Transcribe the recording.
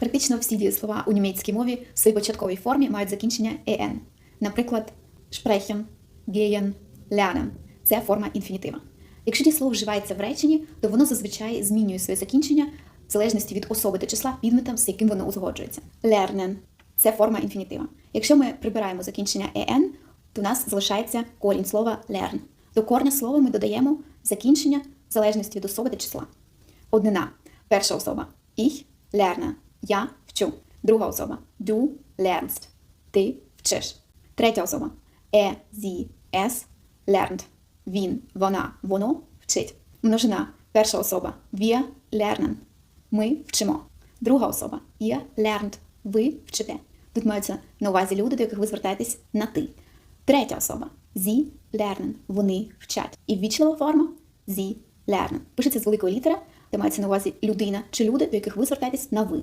Практично всі дієслова у німецькій мові в своїй початковій формі мають закінчення «en». Наприклад, sprechen, gehen, lernen – це форма інфінітива. Якщо дієслово вживається в реченні, то воно зазвичай змінює своє закінчення в залежності від особи та числа підмета, з яким воно узгоджується. Lernen – це форма інфінітива. Якщо ми прибираємо закінчення «en», то у нас залишається корінь слова learn. До корня слова ми додаємо закінчення в залежності від особи та числа. Однина. Перша особа ich lerne. Я вчу. Друга особа du lernst. Ти вчиш. Третя особа er, sie, es lernt. Він, вона, воно вчить. Множина. Перша особа wir lernen. Ми вчимо. Друга особа ihr lernt. Ви вчите. Тут маються на увазі люди, до яких ви звертаєтесь на ти. Третя особа sie lernen. Вони вчать. І ввічлива форма sie lernen. Пишеться з великої літери, де мається на увазі людина чи люди, до яких ви звертаєтесь на ви.